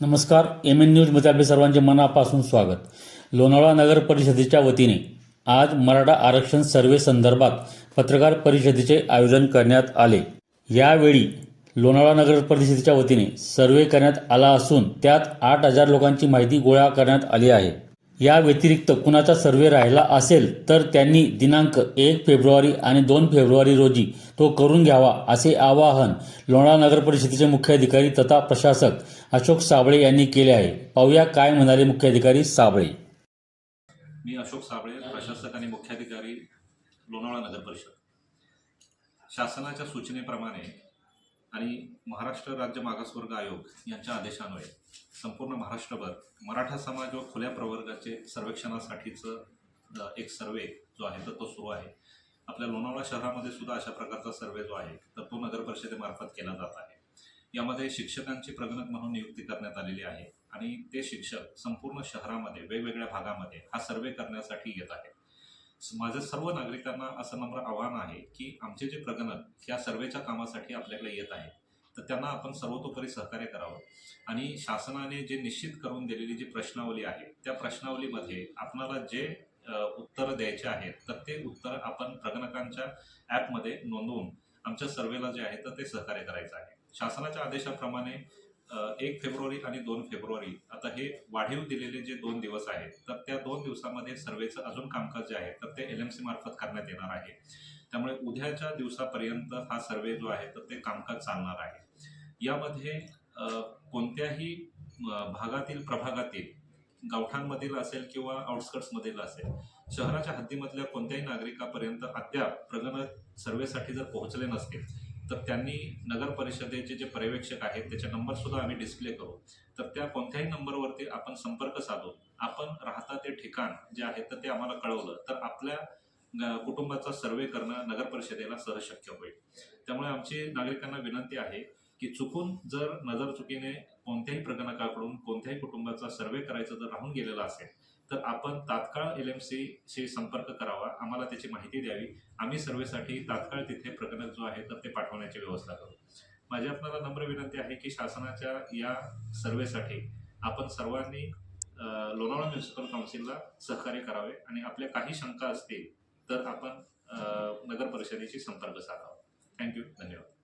नमस्कार M N न्यूजमध्ये आपले सर्वांचे मनापासून स्वागत. लोणावळा नगर परिषदेच्या वतीने आज मराठा आरक्षण सर्वे संदर्भात पत्रकार परिषदेचे आयोजन करण्यात आले. यावेळी लोणावळा नगर परिषदेच्या वतीने सर्वे करण्यात आला असून त्यात आठ हजार लोकांची माहिती गोळा करण्यात आली आहे. या व्यतिरिक्त कुणाचा सर्वे राहिला असेल तर त्यांनी दिनांक एक फेब्रुवारी आणि दोन फेब्रुवारी रोजी तो करून घ्यावा असे आवाहन लोणावळा नगर परिषदेचे मुख्याधिकारी तथा प्रशासक अशोक साबळे यांनी केले आहे. पाहूया काय म्हणाले मुख्याधिकारी साबळे. मी अशोक साबळे प्रशासक आणि मुख्याधिकारी लोणावळा नगर परिषद. शासनाच्या सूचनेप्रमाणे आणि महाराष्ट्र राज्य मागासवर्ग आयोग यांच्या आदेशान्वये संपूर्ण महाराष्ट्रभर मराठा समाज व खुल्या प्रवर्गाचे सर्वेक्षणासाठीचं एक सर्वे जो आहे तर तो सुरू आहे. आपल्या लोणावळा शहरामध्ये सुद्धा अशा प्रकारचा सर्वे जो आहे तर तो नगर परिषदेमार्फत केला जात आहे. यामध्ये शिक्षकांची प्रगणक म्हणून नियुक्ती करण्यात आलेली आहे आणि ते शिक्षक संपूर्ण शहरामध्ये वेगवेगळ्या भागामध्ये हा सर्वे करण्यासाठी येत आहे माझं सर्व नागरिकांना असं नम्र आव्हान आहे की आमचे जे प्रगणक या सर्वेच्या कामासाठी आपल्याकडे येत आहे तर त्यांना आपण सर्वतोपरी सहकार्य करावं. आणि शासनाने जे निश्चित करून दिलेली जी प्रश्नावली आहे त्या प्रश्नावलीमध्ये आपणाला जे उत्तर उत्तरं द्यायचे आहेत तर ते उत्तर आपण प्रगणकांच्या ॲपमध्ये नोंदवून आमच्या सर्वेला जे आहे तर ते सहकार्य करायचं आहे. शासनाच्या आदेशाप्रमाणे एक फेब्रुवारी आणि दोन फेब्रुवारी. आता हे वाढीव दिलेले जे दोन दिवस आहेत तर त्या दोन दिवसामध्ये सर्वेचं अजून कामकाज जे आहे तर ते एल एम सी मार्फत करण्यात येणार आहे. त्यामुळे उद्याच्या दिवसापर्यंत हा सर्वे जो आहे तर ते कामकाज चालणार आहे. यामध्ये कोणत्याही भागातील प्रभागातील गावठांमधील असेल किंवा आउटस्कट्समधील असेल शहराच्या हद्दीमधल्या कोणत्याही नागरिकापर्यंत अद्याप प्रगणक सर्वेसाठी जर पोहोचले नसतील तर त्यांनी नगर परिषदेचे जे पर्यवेक्षक आहेत त्याचे नंबरसुद्धा आम्ही डिस्प्ले करू. तर त्या कोणत्याही नंबरवरती आपण संपर्क साधू आपण राहता ते ठिकाण जे आहे तर ते आम्हाला कळवलं. तर आपल्या कुटुंबाचा सर्वे करणं नगर परिषदेला सहज शक्य होईल. त्यामुळे आमची नागरिकांना विनंती आहे की चुकून जर नजर चुकीने कोणत्याही प्रगणकाकडून कोणत्याही कुटुंबाचा सर्वे करायचं जर राहून गेलेलं असेल तर आपण तात्काळ एल एम सीशी संपर्क करावा. आम्हाला त्याची माहिती द्यावी. आम्ही सर्वेसाठी तात्काळ तिथे प्रगणक जो आहे तर ते पाठवण्याची व्यवस्था करू. माझी आपल्याला नम्र विनंती आहे की शासनाच्या या सर्वेसाठी आपण सर्वांनी लोणावळा म्युन्सिपल काउन्सिलला सहकार्य करावे आणि आपल्या काही शंका असतील तर आपण नगर परिषदेशी संपर्क साधावा. थँक्यू धन्यवाद.